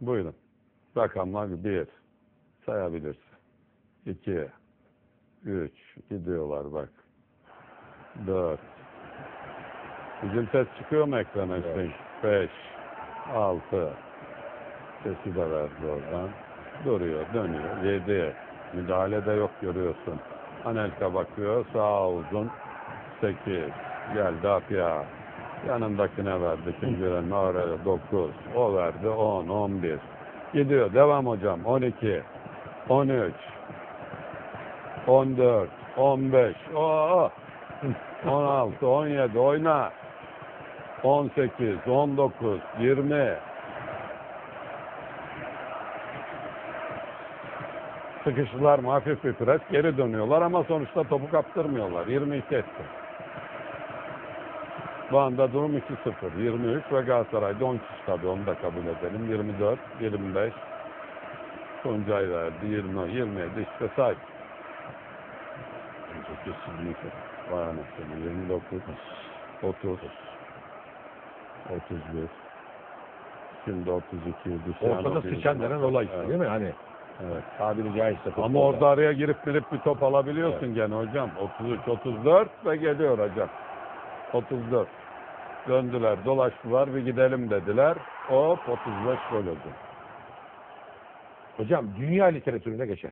Buyurun. Rakamlar bir. Sayabilirsin. İki. Üç. Gidiyorlar bak. Dört. Bizim ses çıkıyor mu ekrana Hüseyin? Beş. Altı. Sesi de verdi oradan. Duruyor, dönüyor. Yedi. Müdahale de yok görüyorsun. Anelka bakıyor. Sağ uzun. Sekiz. Geldi Apya. Yanındakine verdi. Kim gören oraya dokuz. O verdi on, on bir. Gidiyor. Devam hocam. On iki. On üç. On dört. On beş. Oo. On altı. On yedi. Oyna. On sekiz. On dokuz. Yirmi. Sıkıştılar mı hafif bir pres geri dönüyorlar ama sonuçta topu kaptırmıyorlar. 22 etti. Bu anda durum 2-0. 23 ve Galatasaray'da 10 kişi tabii onu da kabul edelim. 24, 25. Tuncay verdi. 20, 27 işte say. 28, 22. Vay anasını. 29, 30, 31. Şimdi 32. Düşen Ortada sıçan denen olay Evet. değil mi? Hani Evet. tabiri caizse. Ama orada araya girip girip bir top alabiliyorsun gene hocam. 33, 34 ve geliyor hocam. 34. Döndüler, dolaştılar, bir gidelim dediler. Hop 35 gol oldu. Hocam dünya literatüründe geçer.